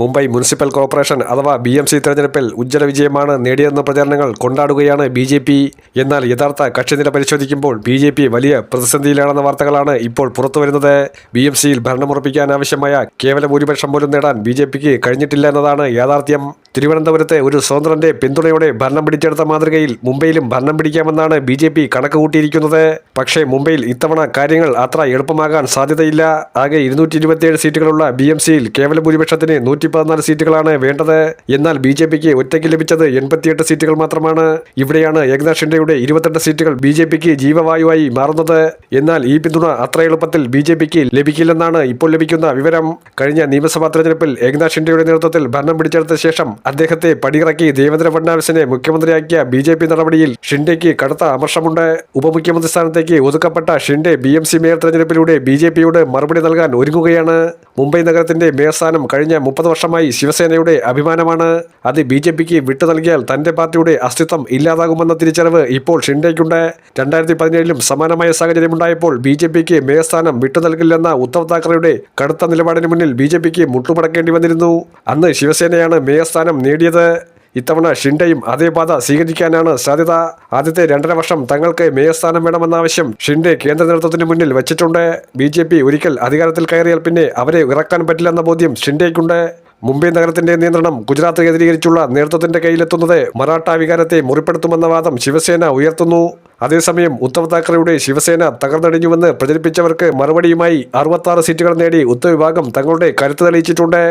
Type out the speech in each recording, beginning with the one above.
Mumbai municipal corporation അഥവാ B M C തെരഞ്ഞെടുപ്പിൽ ഉജ്ജ്വല വിജയമാണ് നേടിയതെന്ന പ്രചാരണങ്ങൾ കൊണ്ടാടുകയാണ് ബി ജെ പി. എന്നാൽ യഥാർത്ഥ കക്ഷിനില പരിശോധിക്കുമ്പോൾ ബി ജെ പി വലിയ പ്രതിസന്ധിയിലാണെന്ന വാർത്തകളാണ് ഇപ്പോൾ പുറത്തുവരുന്നത്. ബി എം സിയിൽ ഭരണമുറപ്പിക്കാൻ ആവശ്യമായ കേവല ഭൂരിപക്ഷം പോലും നേടാൻ ബി ജെ പിക്ക് കഴിഞ്ഞിട്ടില്ല എന്നതാണ് യാഥാർത്ഥ്യം. തിരുവനന്തപുരത്തെ ഒരു സ്വതന്ത്രന്റെ പിന്തുണയോടെ ഭരണം പിടിച്ചെടുത്ത മാതൃകയിൽ മുംബൈയിലും ഭരണം പിടിക്കാമെന്നാണ് ബി ജെ പി കണക്ക് കൂട്ടിയിരിക്കുന്നത് പക്ഷേ മുംബൈയിൽ ഇത്തവണ കാര്യങ്ങൾ അത്ര എളുപ്പമാകാൻ സാധ്യതയില്ല. ആകെ ഇരുന്നൂറ്റി ഇരുപത്തിയേഴ് സീറ്റുകളുള്ള ബി എം സിയിൽ കേവല ഭൂരിപക്ഷത്തിന് നൂറ്റി പതിനാല് സീറ്റുകളാണ് വേണ്ടത്. എന്നാൽ ബി ജെ പിക്ക് ഒറ്റയ്ക്ക് ലഭിച്ചത് എൺപത്തിയെട്ട് സീറ്റുകൾ മാത്രമാണ്. ഇവിടെയാണ് ഏകനാഥ് ഷിൻഡെയുടെ ഇരുപത്തെട്ട് സീറ്റുകൾ ബി ജെ പിക്ക് ജീവവായുവായി മാറുന്നത്. എന്നാൽ ഈ പിന്തുണ അത്ര എളുപ്പത്തിൽ ബി ജെ പിക്ക് ലഭിക്കില്ലെന്നാണ് ഇപ്പോൾ ലഭിക്കുന്ന വിവരം. കഴിഞ്ഞ നിയമസഭാ തെരഞ്ഞെടുപ്പിൽ ഏകനാഥ് ഷിൻഡെയുടെ നേതൃത്വത്തിൽ ഭരണം പിടിച്ചെടുത്ത ശേഷം അദ്ദേഹത്തെ പടിയിറക്കി ദേവേന്ദ്ര ഫഡ്നാവിസിനെ മുഖ്യമന്ത്രിയാക്കിയ ബി ജെ പി നടപടിയിൽ ഷിൻഡെയ്ക്ക് കടുത്ത അമർഷമുണ്ട്. ഉപമുഖ്യമന്ത്രി സ്ഥാനത്തേക്ക് ഒതുക്കപ്പെട്ട Shinde B M C mayor തെരഞ്ഞെടുപ്പിലൂടെ B J പിയോട് മറുപടി നൽകാൻ ഒരുങ്ങുകയാണ്. മുംബൈ നഗരത്തിന്റെ മേയർ സ്ഥാനം കഴിഞ്ഞ മുപ്പത് വർഷമായി ശിവസേനയുടെ അഭിമാനമാണ്. അത് ബി ജെ പിക്ക് വിട്ടു നൽകിയാൽ തന്റെ പാർട്ടിയുടെ അസ്തിത്വം ഇല്ലാതാകുമെന്ന തിരിച്ചറിവ് ഇപ്പോൾ ഷിൻഡേക്കുണ്ട് രണ്ടായിരത്തി പതിനേഴിലും സമാനമായ സാഹചര്യമുണ്ടായപ്പോൾ ബി ജെ പിക്ക് മേയർ സ്ഥാനം വിട്ടു നൽകില്ലെന്ന ഉദ്ധവ് താക്കറെയുടെ കടുത്ത നിലപാടിന് മുന്നിൽ ബി ജെ പിക്ക് മുട്ടുമടക്കേണ്ടി വന്നിരുന്നു. അന്ന് ശിവസേനയാണ് മേയർ സ്ഥാനം നേടിയത്. ഇത്തവണ ഷിൻഡയും അതേ പാത സ്വീകരിക്കാനാണ് സാധ്യത. ആദ്യത്തെ രണ്ടര വർഷം തങ്ങൾക്ക് മേയർ സ്ഥാനം വേണമെന്ന ആവശ്യം ഷിൻഡെ കേന്ദ്ര നേതൃത്വത്തിന് മുന്നിൽ വെച്ചിട്ടുണ്ട്. ബി ഒരിക്കൽ അധികാരത്തിൽ കയറിയാൽ പിന്നെ അവരെ ഇറക്കാൻ പറ്റില്ലെന്ന ബോധ്യം ഷിൻഡെയ്ക്കുണ്ട്. മുംബൈ നഗരത്തിന്റെ നിയന്ത്രണം ഗുജറാത്ത് കേന്ദ്രീകരിച്ചുള്ള നേതൃത്വത്തിന്റെ കയ്യിലെത്തുന്നത് മറാഠ വികാരത്തെ മുറിപ്പെടുത്തുമെന്ന വാദം ശിവസേന ഉയർത്തുന്നു. അതേസമയം ഉദ്ധവ് താക്കറെയുടെ ശിവസേന തകർന്നടിഞ്ഞുവെന്ന് പ്രചരിപ്പിച്ചവർക്ക് മറുപടിയുമായി അറുപത്താറ് സീറ്റുകൾ നേടി ഉദ്ധവ് വിഭാഗം തങ്ങളുടെ കരുത്ത് തെളിയിച്ചിട്ടുണ്ട്.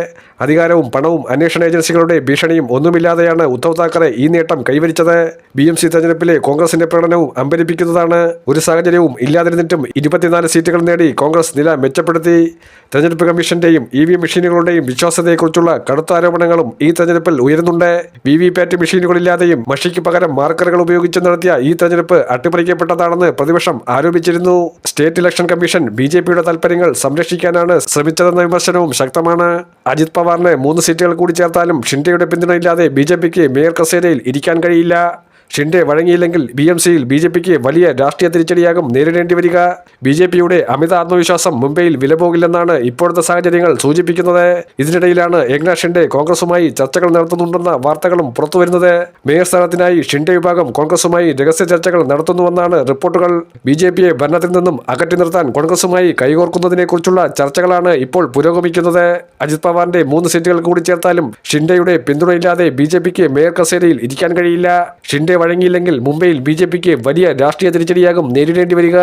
അധികാരവും പണവും അന്വേഷണ ഏജൻസികളുടെ ഭീഷണിയും ഒന്നുമില്ലാതെയാണ് ഉദ്ധവ് താക്കറെ ഈ നേട്ടം കൈവരിച്ചത്. ബി എം സി തെരഞ്ഞെടുപ്പിലെ കോൺഗ്രസിന്റെ പ്രകടനവും അമ്പരിപ്പിക്കുന്നതാണ്. ഒരു സാഹചര്യവും ഇല്ലാതിരുന്നിട്ടും ഇരുപത്തിനാല് സീറ്റുകൾ നേടി കോൺഗ്രസ് നില മെച്ചപ്പെടുത്തി. തെരഞ്ഞെടുപ്പ് കമ്മീഷന്റെയും ഇ വി മെഷീനുകളുടെയും വിശ്വാസ്യതയെക്കുറിച്ചുള്ള കടുത്ത ആരോപണങ്ങളും ഈ തെരഞ്ഞെടുപ്പിൽ ഉയരുന്നുണ്ട്. വി വി പാറ്റ് മെഷീനുകളില്ലാതെയും മഷിക്ക് പകരം മാർക്കറുകൾ ഉപയോഗിച്ച് നടത്തിയ ഈ തെരഞ്ഞെടുപ്പ് അട്ടിമറിക്കപ്പെട്ടതാണെന്ന് പ്രതിപക്ഷം ആരോപിച്ചിരുന്നു. State election commission B J പിയുടെ താൽപര്യങ്ങൾ സംരക്ഷിക്കാനാണ് ശ്രമിച്ചതെന്ന വിമർശനവും ശക്തമാണ്. അജിത് പവാറിന് മൂന്ന് സീറ്റുകൾ കൂടി ചേർത്താലും ഷിൻഡെയുടെ പിന്തുണയില്ലാതെ ബി ജെ പിക്ക് മേയർ കസേരയിൽ ഇരിക്കാൻ കഴിയില്ല. ഷിൻഡെ വഴങ്ങിയില്ലെങ്കിൽ ബി എം സിയിൽ ബി ജെ പിക്ക് വലിയ രാഷ്ട്രീയ തിരിച്ചടിയാകും നേരിടേണ്ടി വരിക. ബി ജെ പിയുടെ അമിത ആത്മവിശ്വാസം മുംബൈയിൽ വിലപോകില്ലെന്നാണ് ഇപ്പോഴത്തെ സാഹചര്യങ്ങൾ സൂചിപ്പിക്കുന്നത്. ഇതിനിടയിലാണ് ഏകനാഥ് ഷിൻഡെ കോൺഗ്രസുമായി ചർച്ചകൾ നടത്തുന്നുണ്ടെന്ന വാർത്തകളും പുറത്തുവരുന്നത്. മേയർ സ്ഥാനത്തിനായി ഷിൻഡെ വിഭാഗം കോൺഗ്രസുമായി രഹസ്യ ചർച്ചകൾ നടത്തുന്നുവെന്നാണ് റിപ്പോർട്ടുകൾ. ബി ജെ പിയെ ഭരണത്തിൽ നിന്നും അകറ്റി നിർത്താൻ കോൺഗ്രസുമായി കൈകോർക്കുന്നതിനെക്കുറിച്ചുള്ള ചർച്ചകളാണ് ഇപ്പോൾ പുരോഗമിക്കുന്നത്. അജിത് പവാറിന്റെ മൂന്ന് സീറ്റുകൾ കൂടി ചേർത്താലും ഷിൻഡെയുടെ പിന്തുണയില്ലാതെ ബി ജെ പിക്ക് മേയർ കസേരയിൽ ഇരിക്കാൻ കഴിയില്ല. ഷിൻഡെ വഴങ്ങിയില്ലെങ്കിൽ മുംബൈയിൽ ബി വലിയ രാഷ്ട്രീയ തിരിച്ചടിയാകും നേരിടേണ്ടി വരിക.